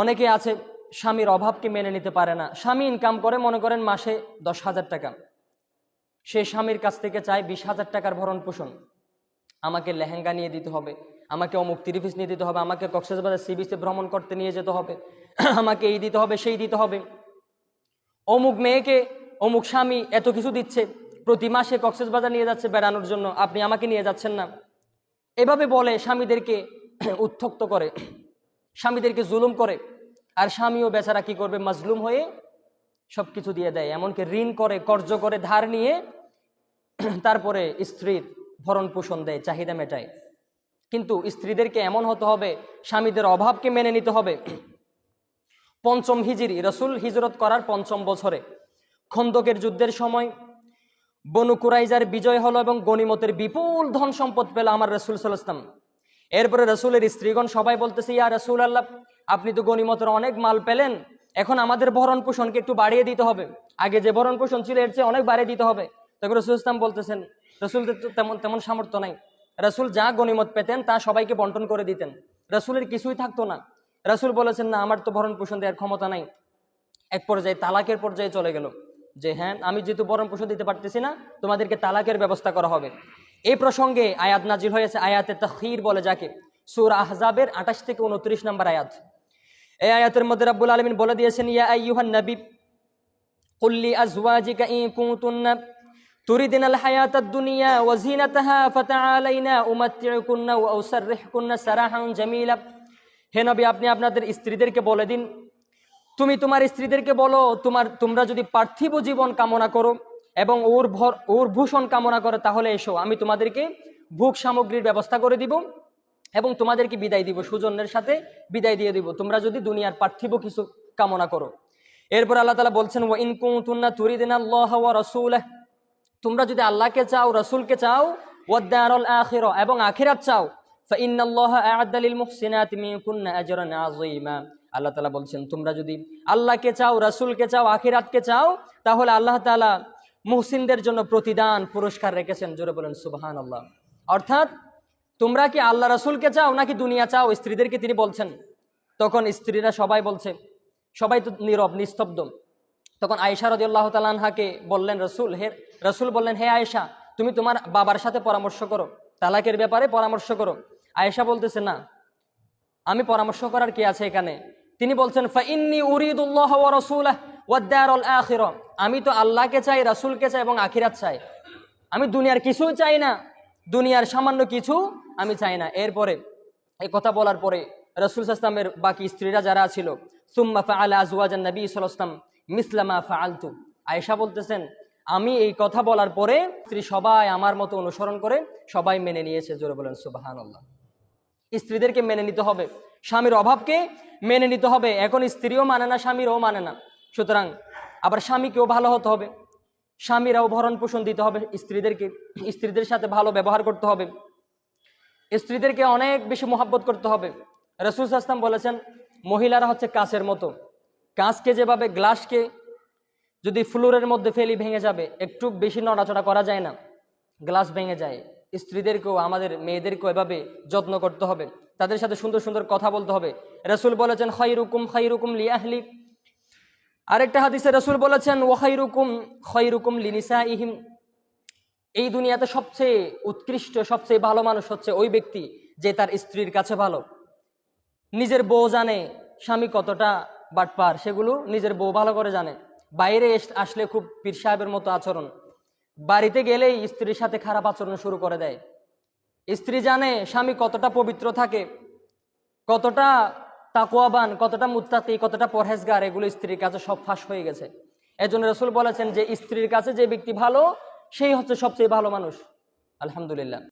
অনেকে আছে স্বামীর অভাবকে মেনে নিতে পারে না। স্বামী ইনকাম করে, মনে করেন মাসে দশ হাজার টাকা। সে স্বামীর কাছ থেকে চায় বিশ হাজার টাকার ভরণ পোষণ। আমাকে লেহেঙ্গা নিয়ে দিতে হবে, আমাকে অমুক তিরিফিস নিয়ে দিতে হবে, আমাকে কক্সবাজার সি বিচে ভ্রমণ করতে নিয়ে যেতে হবে, আমাকে এই দিতে হবে, সেই দিতে হবে। অমুক মেয়েকে, অমুক স্বামী এত কিছু দিচ্ছে, প্রতি মাসে কক্সবাজার নিয়ে যাচ্ছে বেড়ানোর জন্য, আপনি আমাকে নিয়ে যাচ্ছেন না। এভাবে বলে স্বামীদেরকে উত্থক্ত করে। স্বামীদেরকে জুলুম করে, আর স্বামীও বেচারা কি করবে? মাজলুম হয়ে সব কিছু দিয়ে দেয়। এমনকি ঋণ করে, কর্জ করে ধার নিয়ে তারপরে স্ত্রীর ভরণ পোষণ দেয়, চাহিদা মেটায়। কিন্তু স্ত্রীদেরকে এমন হতে হবে, স্বামীদের অভাবকে মেনে নিতে হবে। পঞ্চম হিজিরি, রসুল হিজরত করার পঞ্চম বছরে। খন্দকের যুদ্ধের সময় বনু কুরাইজার বিজয় হলো এবং গনিমতের বিপুল ধন সম্পদ পেল আমার রসুল সাল্লাম এরপরে রসুলের স্ত্রীগণ সবাই বলতেছে, ইয়া রসুল আল্লাহ আপনি তো গনিমতের অনেক মাল পেলেন। এখন আমাদের ভরণ পোষণকে একটু বাড়িয়ে দিতে হবে। আগে যে ভরণ পোষণ ছিল, এর চেয়ে অনেক বাড়িয়ে দিতে হবে। তখন রসুল ইসলাম বলতেছেন রসুলদের তো তেমন তেমন সামর্থ্য নাই। রসুল যা গনিমত পেতেন, তা সবাইকে বন্টন করে দিতেন। রসুলের কিছুই থাকতো না। রসুল বলেছেন, না, আমার তো ভরণ পোষণ দেওয়ার ক্ষমতা নাই। এক পর্যায়ে তালাকের পর্যায়ে চলে গেল যে হ্যাঁ আমি যেহেতু ভরণ পোষণ দিতে পারতেছি না, তোমাদেরকে তালাকের ব্যবস্থা করা হবে। এই প্রসঙ্গে আয়াত নাজিল হয়েছে আয়াতে তখির বলে যাকে সুর আহজাবের আঠাশ থেকে উনত্রিশ নম্বর আয়াত এই আয়াতের মধ্যে রাব্বুল আলমিন বলে দিয়েছেন ইয়া আইয়ুহান নবী কুল্লি আজওয়াজিকা ইন কুনতুন্না تريدن الحياة الدنيا وزينتها فتعالينا أمتعكن وأسرحكن سراحا جميلا হে নবী আপনি আপনাদের স্ত্রীদেরকে বলে দিন তুমি তোমার স্ত্রীদেরকে বলো তোমার তোমরা যদি পার্থিব জীবন কামনা করো এবং ওর ভর, ওর ভূষণ কামনা করে, তাহলে এসো, আমি তোমাদেরকে ভোগ সামগ্রীর ব্যবস্থা করে দিব এবং তোমাদেরকে বিদায় দিব সুজনের সাথে বিদায় দিয়ে দিব। তোমরা যদি দুনিয়ার পার্থিব কিছু কামনা করো। এরপর আল্লাহ তালা বলছেন ও ইনকুম তুন্না তুরিদিন আল্লাহ রসুল তোমরা যদি আল্লাহকে চাও, রসুলকে চাও ওয়াদ্দারল আখির, এবং আখিরাত চাও আল্লাহ তালা বলছেন, তোমরা যদি আল্লাহকে চাও, রাসুলকে চাও, আখিরাতকে চাও, তাহলে আল্লাহ তালা মুহসিনদের জন্য প্রতিদান পুরস্কার রেখেছেন, জোরে বলেন সুবহান আল্লাহ অর্থাৎ, তোমরা কি আল্লাহ রসুলকে চাও নাকি দুনিয়া চাও? স্ত্রীদেরকে তিনি বলছেন। তখন স্ত্রীরা সবাই বলছে, সবাই তো নীরব, নিস্তব্ধ। তখন আয়েশা রদি আল্লাহ তালানহাকে বললেন, রসুল, হে, রসুল বললেন, হে আয়েশা, তুমি তোমার বাবার সাথে পরামর্শ করো, তালাকের ব্যাপারে পরামর্শ করো। আয়েশা বলতেছে, না, আমি পরামর্শ করার কি আছে এখানে? তিনি বলছেন ফাইন্নি উরিদুল্লাহ ওয়া রাসূলাহ। ওয়াদ-দারুল আখিরা। আমি তো আল্লাহকে চাই, রাসূলকে চাই এবং আখিরাত চাই। আমি দুনিয়ার কিছুই চাই না। দুনিয়ার সামান্য কিছু আমি চাই না। এরপরে, এই কথা বলার পরে রসুল ইসলামের বাকি স্ত্রীরা যারা ছিল, সুম্মা ফাআলা আজওয়াজান নবী ওয়াসাল্লাম মিসলামা ফাআলতু। আয়েশা বলতেছেন, আমি এই কথা বলার পরে স্ত্রী সবাই আমার মতো অনুসরণ করে সবাই মেনে নিয়েছে। জোরে বলেন, সুবহানাল্লাহ। স্ত্রীদেরকে মেনে নিতে হবে। স্বামীর অভাবকে মেনে নিতে হবে। এখন স্ত্রীও মানে না, স্বামীরও মানে না। সুতরাং আবার স্বামীকেও ভালো হতে হবে। স্বামীরাও ভরণ পোষণ দিতে হবে স্ত্রীদেরকে। স্ত্রীদের সাথে ভালো ব্যবহার করতে হবে। স্ত্রীদেরকে অনেক বেশি মোহাব্বত করতে হবে। রসুল আসলাম বলেছেন, মহিলারা হচ্ছে কাঁচের মতো। কাঁচকে যেভাবে গ্লাসকে যদি ফ্লোরের মধ্যে ফেলি ভেঙে যাবে, একটু বেশি নড়াচড়া করা যায় না। গ্লাস ভেঙে যায়। স্ত্রীদেরকেও, আমাদের মেয়েদেরকেও এভাবে যত্ন করতে হবে। তাদের সাথে সুন্দর সুন্দর কথা বলতে হবে। রসুল বলেছেন খৈরুকুম খৈরুকুম লিয়াহলি আরেকটা হাদিসে রসুল বলেছেন ওয়াইরুকুম খৈরুকুম লিনিসা ইহিম এই দুনিয়াতে সবচেয়ে উৎকৃষ্ট, সবচেয়ে ভালো মানুষ হচ্ছে ওই ব্যক্তি যে তার স্ত্রীর কাছে ভালো। নিজের বউ জানে স্বামী কতটা বাটপার, সেগুলো নিজের বউ ভালো করে জানে। বাইরে আসলে খুব পীর সাহেবের মতো আচরণ। বাড়িতে গেলেই স্ত্রীর সাথে খারাপ আচরণ শুরু করে দেয়। স্ত্রী জানে স্বামী কতটা পবিত্র থাকে, কতটা তাকুয়াবান কতটা মুত্তাতি কতটা পরহেজগার, এগুলো স্ত্রীর কাছে সব ফাঁস হয়ে গেছে। এজন্য রসুল বলেছেন যে, স্ত্রীর কাছে যে ব্যক্তি ভালো, সেই হচ্ছে সবচেয়ে ভালো মানুষ। আলহামদুলিল্লাহ।